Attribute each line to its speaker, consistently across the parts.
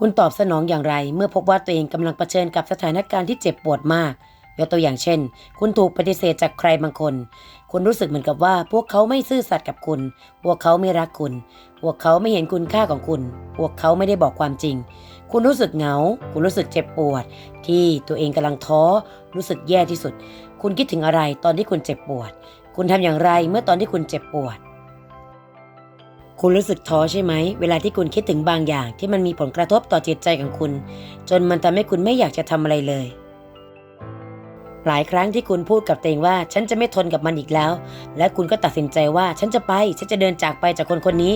Speaker 1: คุณตอบสนองอย่างไรเมื่อพบว่าตัวเองกำลังเผชิญกับสถานการณ์ที่เจ็บปวดมาก ยกตัวอย่างเช่น คุณถูกปฏิเสธจากใครบางคน คุณรู้สึกเหมือนกับว่า พวกเขาไม่ซื่อสัตย์กับคุณ พวกเขาไม่รักคุณ พวกเขาไม่เห็นคุณค่าของคุณ พวกเขาไม่ได้บอกความจริง คุณรู้สึกเหงา คุณรู้สึกเจ็บปวด ที่ตัวเองกำลังท้อ รู้สึกแย่ที่สุด คุณคิดถึงอะไรตอนที่คุณเจ็บปวด คุณทำอย่างไรเมื่อตอนที่คุณเจ็บปวด คุณรู้สึกท้อใช่ไหม เวลาที่คุณคิดถึงบางอย่างที่มันมีผลกระทบต่อจิตใจของคุณ จนมันทำให้คุณไม่อยากจะทำอะไรเลย หลายครั้งที่คุณพูดกับตัวเองว่า ฉันจะไม่ทนกับมันอีกแล้ว และคุณก็ตัดสินใจว่า ฉันจะไป ฉันจะเดินจากไปจากคนคนนี้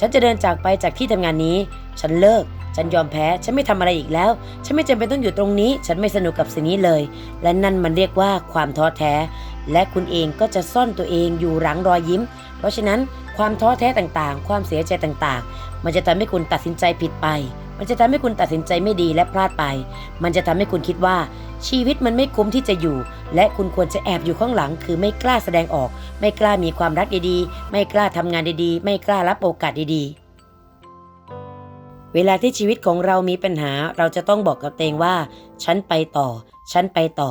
Speaker 1: ฉันจะเดินจากไปจากที่ทำงานนี้ ฉันเลิก ฉันยอมแพ้ ฉันไม่ทำอะไรอีกแล้ว ฉันไม่จำเป็นต้องอยู่ตรงนี้ ฉันไม่สนุกกับสิ่งนี้เลย และนั่นมันเรียกว่าความท้อแท้ และคุณเองก็จะซ่อนตัวเองอยู่หลังรอยยิ้ม เพราะฉะนั้นความท้อแท้ต่างๆ ความเสียใจต่างๆ มันจะทำให้คุณตัดสินใจผิดไป มันจะทำให้คุณตัดสินใจไม่ดีและพลาดไป มันจะทำให้คุณคิดว่า ชีวิตมันไม่คุ้มที่จะอยู่ และคุณควรจะแอบอยู่ข้างหลัง คือไม่กล้าแสดงออก ไม่กล้ามีความรักดีๆ ไม่กล้าทำงานดีๆ ไม่กล้ารับโอกาสดีๆเวลาที่ชีวิตของเรามีปัญหา เราจะต้องบอกกับตัวเองว่า ฉันไปต่อ ฉันไปต่อ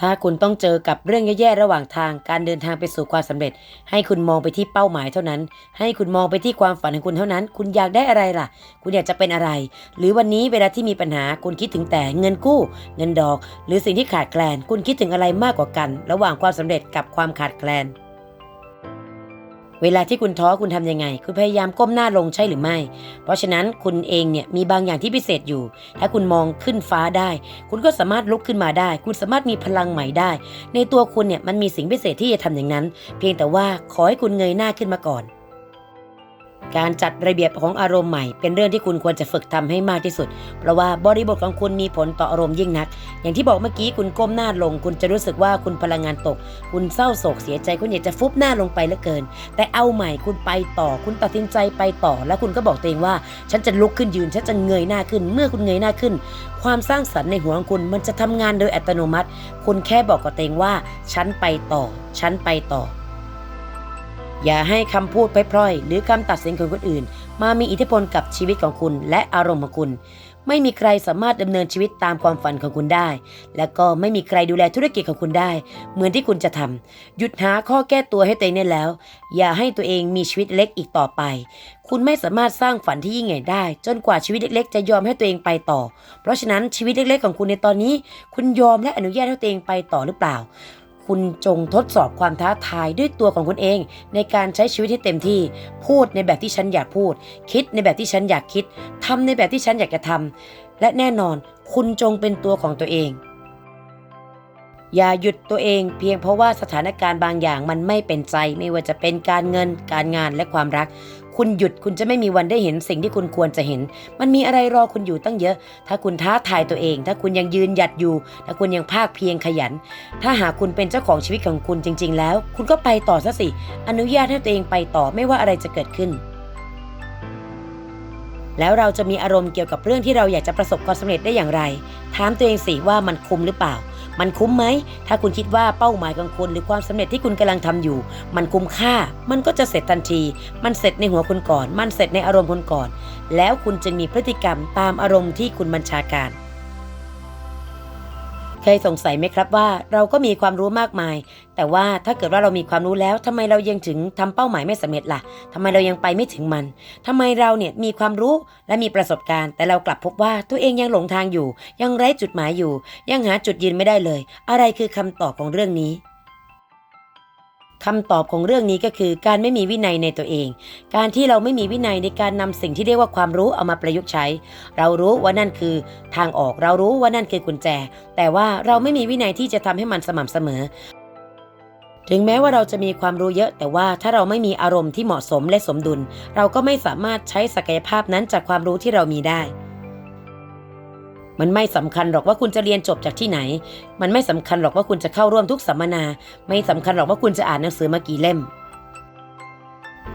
Speaker 1: ถ้าคุณต้องเจอกับเรื่องแย่ๆระหว่างทางการเดินทางไปสู่ความสำเร็จ ให้คุณมองไปที่เป้าหมายเท่านั้น ให้คุณมองไปที่ความฝันของคุณเท่านั้น คุณอยากได้อะไรล่ะ คุณอยากจะเป็นอะไร หรือวันนี้เวลาที่มีปัญหาคุณคิดถึงแต่เงินกู้ เงินดอก หรือสิ่งที่ขาดแคลน คุณคิดถึงอะไรมากกว่ากัน ระหว่างความสำเร็จกับความขาดแคลน เวลาที่คุณท้อคุณทำยังไง คุณพยายามก้มหน้าลงใช่หรือไม่ เพราะฉะนั้นคุณเองเนี่ยมีบางอย่างที่พิเศษอยู่ ถ้าคุณมองขึ้นฟ้าได้ คุณก็สามารถลุกขึ้นมาได้ คุณสามารถมีพลังใหม่ได้ ในตัวคุณเนี่ยมันมีสิ่งพิเศษที่จะทำอย่างนั้น เพียงแต่ว่าขอให้คุณเงยหน้าขึ้นมาก่อน การจัดระเบียบของอารมณ์ใหม่ เป็นเรื่องที่คุณควรจะฝึกทำให้มากที่สุด เพราะว่าบริบทของคุณมีผลต่ออารมณ์ยิ่งนัก อย่างที่บอกเมื่อกี้คุณก้มหน้าลง คุณจะรู้สึกว่าคุณพลังงานตก คุณเศร้าโศกเสียใจคุณอยากจะฟุบหน้าลงไปเหลือเกิน แต่เอาใหม่คุณไปต่อ คุณตัดสินใจไปต่อ แล้วคุณก็บอกตัวเองว่า ฉันจะลุกขึ้นยืนฉันจะเงยหน้าขึ้น เมื่อคุณเงยหน้าขึ้น ความสร้างสรรค์ในหัวของคุณมันจะทำงานโดยอัตโนมัติ คุณแค่บอกกับตัวเองว่า ฉันไปต่อ ฉันไปต่อ อย่าให้คำพูดพร่อยๆหรือคำตัดสินของคนอื่น มามีอิทธิพลกับชีวิตของคุณและอารมณ์ของคุณ ไม่มีใครสามารถดำเนินชีวิตตามความฝันของคุณได้ และก็ไม่มีใครดูแลธุรกิจของคุณได้ เหมือนที่คุณจะทำหยุดหาข้อแก้ตัวให้ตัวเองได้แล้ว อย่าให้ตัวเองมีชีวิตเล็กอีกต่อไป คุณไม่สามารถสร้างฝันที่ยิ่งใหญ่ได้ จนกว่าชีวิตเล็กๆ จะยอมให้ตัวเองไปต่อ เพราะฉะนั้นชีวิตเล็กๆ ของคุณในตอนนี้ คุณยอมและอนุญาตให้ตัวเองไปต่อหรือเปล่า คุณจงทดสอบความท้าทายด้วยตัวของคุณเอง ในการใช้ชีวิตให้เต็มที่ พูดในแบบที่ฉันอยากพูด คิดในแบบที่ฉันอยากคิดทำในแบบที่ฉันอยากจะทำและแน่นอน คุณจงเป็นตัวของตัวเอง อย่าหยุดตัวเองเพียงเพราะว่าสถานการณ์บางอย่างมันไม่เป็นใจ ไม่ว่าจะเป็นการเงินการงานและความรัก คุณหยุดคุณจะไม่มีวันได้เห็นสิ่งที่คุณควรจะเห็น มันมีอะไรรอคุณอยู่ตั้งเยอะ ถ้าคุณท้าทายตัวเอง ถ้าคุณยังยืนหยัดอยู่ ถ้าคุณยังภาคเพียงขยัน ถ้าหากคุณเป็นเจ้าของชีวิตของคุณจริง ๆ แล้ว คุณก็ไปต่อซะสิ อนุญาตให้ตัวเองไปต่อไม่ว่าอะไรจะเกิดขึ้นแล้วเราจะมีอารมณ์เกี่ยวกับเรื่องที่เราอยากจะประสบความสำเร็จได้อย่างไร ถามตัวเองสิว่ามันคุ้มหรือเปล่า มันคุ้มไหม ถ้าคุณคิดว่าเป้าหมายของคุณหรือความสำเร็จที่คุณกำลังทำอยู่ มันคุ้มค่า มันก็จะเสร็จทันที มันเสร็จในหัวคุณก่อน มันเสร็จในอารมณ์คุณก่อน แล้วคุณจึงมีพฤติกรรมตามอารมณ์ที่คุณบัญชาการ เคยสงสัยไหมครับว่าเราก็มีความรู้มากมาย แต่ว่าถ้าเกิดว่าเรามีความรู้แล้วทำไมเรายังถึงทำเป้าหมายไม่สำเร็จล่ะทำไมเรายังไปไม่ถึงมันทำไมเราเนี่ยมีความรู้และมีประสบการณ์ แต่เรากลับพบว่าตัวเองยังหลงทางอยู่ ยังไร้จุดหมายอยู่ ยังหาจุดยืนไม่ได้เลย อะไรคือคำตอบของเรื่องนี้ คำตอบของเรื่องนี้ก็คือการไม่มีวินัยในตัวเอง การที่เราไม่มีวินัยในการนำสิ่งที่เรียกว่าความรู้เอามาประยุกต์ใช้ เรารู้ว่านั่นคือทางออก เรารู้ว่านั่นคือกุญแจ แต่ว่าเราไม่มีวินัยที่จะทำให้มันสม่ำเสมอ ถึงแม้ว่าเราจะมีความรู้เยอะ แต่ว่าถ้าเราไม่มีอารมณ์ที่เหมาะสมและสมดุล เราก็ไม่สามารถใช้ศักยภาพนั้นจากความรู้ที่เรามีได้ มันไม่สำคัญหรอกว่าคุณจะเรียนจบจากที่ไหน มันไม่สำคัญหรอกว่าคุณจะเข้าร่วมทุกสัมมนา ไม่สำคัญหรอกว่าคุณจะอ่านหนังสือมากี่เล่ม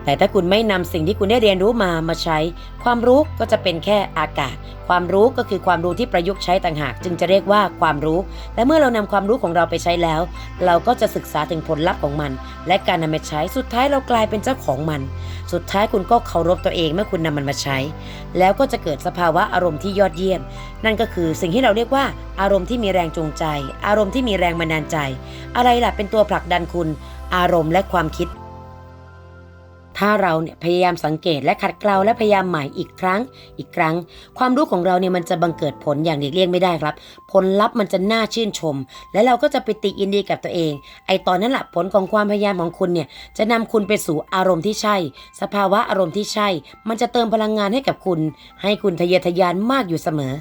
Speaker 1: แต่ถ้าคุณไม่นำสิ่งที่คุณได้เรียนรู้มามาใช้ ความรู้ก็จะเป็นแค่อากาศ ความรู้ก็คือความรู้ที่ประยุกต์ใช้ต่างหาก จึงจะเรียกว่าความรู้ และเมื่อเรานำความรู้ของเราไปใช้แล้ว เราก็จะศึกษาถึงผลลัพธ์ของมัน และการนำมาใช้สุดท้ายเรากลายเป็นเจ้าของมัน สุดท้ายคุณก็เคารพตัวเองเมื่อคุณนำมันมาใช้ แล้วก็จะเกิดสภาวะอารมณ์ที่ยอดเยี่ยม นั่นก็คือสิ่งที่เราเรียกว่าอารมณ์ที่มีแรงจูงใจ อารมณ์ที่มีแรงบันดาลใจ อะไรล่ะเป็นตัวผลักดันคุณ อารมณ์และความคิด ถ้าเราเนี่ยพยายามสังเกตและขัดเกลาและพยายามใหม่อีกครั้ง อีกครั้ง ความรู้ของเราเนี่ยมันจะบังเกิดผลอย่างหลีกเลี่ยงไม่ได้ครับ ผลลัพธ์มันจะน่าชื่นชม และเราก็จะไปติยินดีกับตัวเอง ไอตอนนั้นแหละผลของความพยายามของคุณเนี่ยจะนำคุณไปสู่อารมณ์ที่ใช่ สภาวะอารมณ์ที่ใช่ มันจะเติมพลังงานให้กับคุณ ให้คุณทะเยอทะยานมากอยู่เสมอ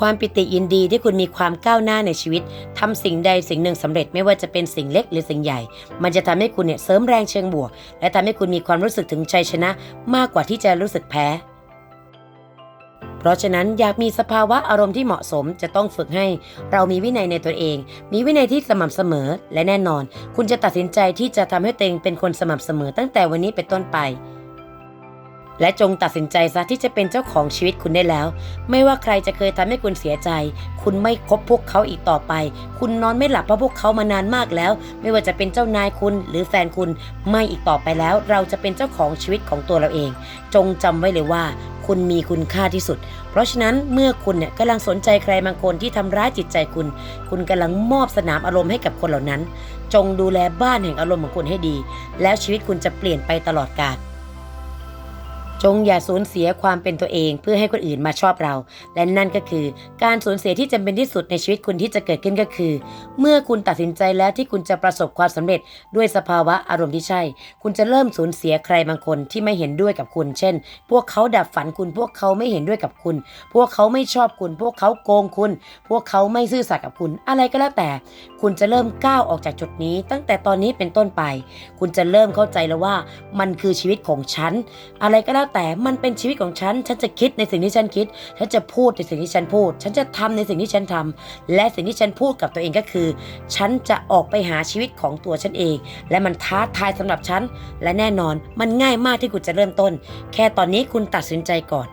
Speaker 1: ความปิติยินดีที่คุณมีความก้าวหน้าในชีวิตทำสิ่งใดสิ่งหนึ่งสำเร็จไม่ว่าจะเป็นสิ่งเล็กหรือสิ่งใหญ่ มันจะทำให้คุณเนี่ยเสริมแรงเชิงบวก และทำให้คุณมีความรู้สึกถึงชัยชนะ มากกว่าที่จะรู้สึกแพ้ เพราะฉะนั้นอยากมีสภาวะอารมณ์ที่เหมาะสมจะต้องฝึกให้ เรามีวินัยในตัวเอง มีวินัยที่สม่ำเสมอและแน่นอน คุณจะตัดสินใจที่จะทำให้ตัวเองเป็นคนสม่ำเสมอตั้งแต่วันนี้เป็นต้นไป และจงตัดสินใจซะที่จะเป็นเจ้าของชีวิตคุณได้แล้ว ไม่ว่าใครจะเคยทำให้คุณเสียใจ คุณไม่คบพวกเขาอีกต่อไป คุณนอนไม่หลับเพราะพวกเขามานานมากแล้ว ไม่ว่าจะเป็นเจ้านายคุณหรือแฟนคุณ ไม่อีกต่อไปแล้ว เราจะเป็นเจ้าของชีวิตของตัวเราเอง จงจำไว้เลยว่า คุณมีคุณค่าที่สุด เพราะฉะนั้นเมื่อคุณเนี่ยกำลังสนใจใครบางคนที่ทำร้ายจิตใจคุณ คุณกำลังมอบสนามอารมณ์ให้กับคนเหล่านั้น จงดูแลบ้านแห่งอารมณ์ของคุณให้ดี แล้วชีวิตคุณจะเปลี่ยนไปตลอดกาล จงอย่าสูญเสียความเป็นตัวเองเพื่อให้คนอื่นมาชอบเรา และนั่นก็คือ การสูญเสียที่จำเป็นที่สุดในชีวิตคุณที่จะเกิดขึ้นก็คือ เมื่อคุณตัดสินใจแล้วที่คุณจะประสบความสำเร็จด้วยสภาวะอารมณ์ที่ใช่ คุณจะเริ่มสูญเสียใครบางคนที่ไม่เห็นด้วยกับคุณ เช่น พวกเขาดับฝันคุณ พวกเขาไม่เห็นด้วยกับคุณ พวกเขาไม่ชอบคุณ พวกเขาโกงคุณ พวกเขาไม่ซื่อสัตย์กับคุณ อะไรก็แล้วแต่ คุณจะเริ่มก้าวออกจากจุดนี้ ตั้งแต่ตอนนี้เป็นต้นไป คุณจะเริ่มเข้าใจแล้วว่า มันคือชีวิตของฉัน อะไรก็แล้วแต่มันเป็นชีวิตของฉัน ฉันจะคิดในสิ่งที่ฉันคิด ฉันจะพูดในสิ่งที่ฉันพูด ฉันจะทำในสิ่งที่ฉันทำและสิ่งที่ฉันพูดกับตัวเองก็คือ ฉันจะออกไปหาชีวิตของตัวฉันเอง และมันท้าทายสำหรับฉัน และแน่นอนมันง่ายมากที่คุณจะเริ่มต้น แค่ตอนนี้คุณตัดสินใจก่อน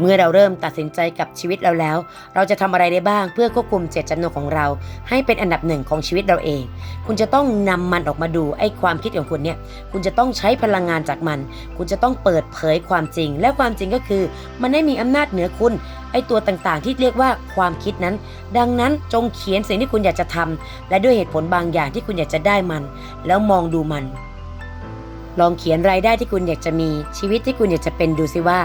Speaker 1: เมื่อเราเริ่มตัดสินใจกับชีวิตเราแล้ว เราจะทำอะไรได้บ้างเพื่อควบคุมเจตจำนงของเรา ให้เป็นอันดับหนึ่งของชีวิตเราเอง คุณจะต้องนำมันออกมาดูไอ้ความคิดของคุณเนี่ย คุณจะต้องใช้พลังงานจากมัน คุณจะต้องเปิดเผยความจริง และความจริงก็คือ มันได้มีอำนาจเหนือคุณไอ้ตัวต่างๆ ที่เรียกว่าความคิดนั้น ดังนั้นจงเขียนสิ่งที่คุณอยากจะทำและด้วยเหตุผลบางอย่างที่คุณอยากจะได้มัน แล้วมองดูมัน ลองเขียนรายได้ที่คุณอยากจะมีชีวิตที่คุณอยากจะเป็นดูสิว่า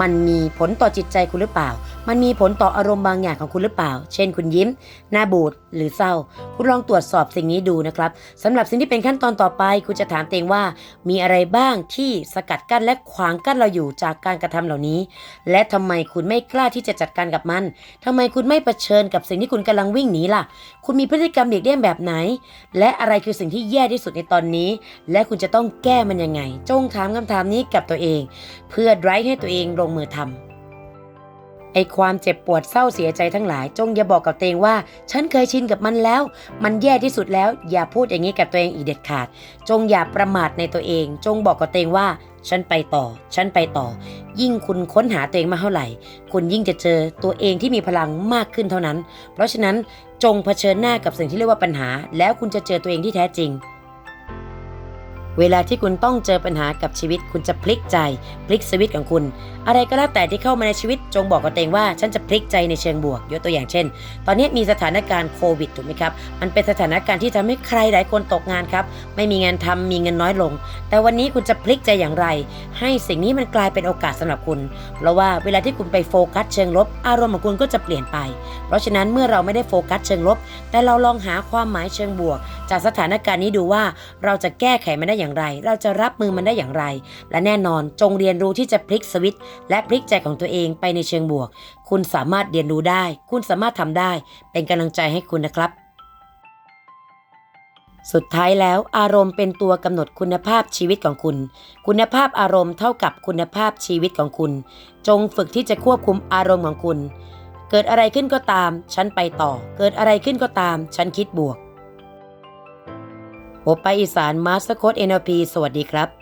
Speaker 1: มันมีผลต่อจิตใจคุณหรือเปล่า มันมีผลต่ออารมณ์บางอย่างของคุณหรือเปล่า เช่น คุณยิ้ม หน้าบูดหรือเศร้า คุณลองตรวจสอบสิ่งนี้ดูนะครับสำหรับสิ่งที่เป็นขั้นตอนต่อไป คุณจะถามตัวเองว่า มีอะไรบ้างที่สกัดกั้นและขวางกั้นเราอยู่จากการกระทำเหล่านี้ และทำไมคุณไม่กล้าที่จะจัดการกับมันทำไมคุณไม่เผชิญกับสิ่งที่คุณกำลังวิ่งหนีล่ะ คุณมีพฤติกรรมเด็กเลี่ยงแบบไหน และอะไรคือสิ่งที่แย่ที่สุดในตอนนี้ และคุณจะต้องแก้มันยังไง จงถามคำถามนี้กับตัวเอง เพื่อไร้ให้ตัวเองลงมือทำ ไอความเจ็บปวดเศร้าเสียใจทั้งหลาย จงอย่าบอกกับตัวเองว่า ฉันเคยชินกับมันแล้ว มันแย่ที่สุดแล้ว อย่าพูดอย่างนี้กับตัวเองอีกเด็ดขาด จงอย่าประมาทในตัวเอง จงบอกกับตัวเองว่า ฉันไปต่อ ฉันไปต่อ ยิ่งคุณค้นหาตัวเองมากเท่าไหร่ คุณยิ่งจะเจอตัวเองที่มีพลังมากขึ้นเท่านั้น เพราะฉะนั้นจงเผชิญหน้ากับสิ่งที่เรียกว่าปัญหา แล้วคุณจะเจอตัวเองที่แท้จริง เวลาที่คุณต้องเจอปัญหากับชีวิต คุณจะพลิกใจ พลิกสวิตของคุณ อะไรก็แล้วแต่ที่เข้ามาในชีวิตจงบอกกับตัวเองว่า ฉันจะพลิกใจในเชิงบวกยกตัวอย่างเช่น ตอนนี้มีสถานการณ์โควิดถูกไหมครับมันเป็นสถานการณ์ที่ทำให้ใครหลายคนตกงานครับไม่มีงานทำมีเงินน้อยลง แต่วันนี้คุณจะพลิกใจอย่างไร ให้สิ่งนี้มันกลายเป็นโอกาสสำหรับคุณเพราะว่าเวลาที่คุณไปโฟกัสเชิงลบ อารมณ์ของคุณก็จะเปลี่ยนไป เพราะฉะนั้นเมื่อเราไม่ได้โฟกัสเชิงลบ แต่เราลองหาความหมายเชิงบวก จากสถานการณ์นี้ดูว่าเราจะแก้ไขมันได้อย่างไร เราจะรับมือมันได้อย่างไร และแน่นอนจงเรียนรู้ที่จะพลิกสวิตช์และพลิกใจของตัวเองไปในเชิงบวก คุณสามารถเรียนรู้ได้ คุณสามารถทำได้ เป็นกำลังใจให้คุณนะครับสุดท้ายแล้วอารมณ์เป็นตัวกำหนดคุณภาพชีวิตของคุณ คุณภาพอารมณ์เท่ากับคุณภาพชีวิตของคุณ จงฝึกที่จะควบคุมอารมณ์ของคุณ เกิดอะไรขึ้นก็ตาม ฉันไปต่อ เกิดอะไรขึ้นก็ตาม ฉันคิดบวก โอไปอีสานมาสโคตอร์โค้ด NLP สวัสดีครับ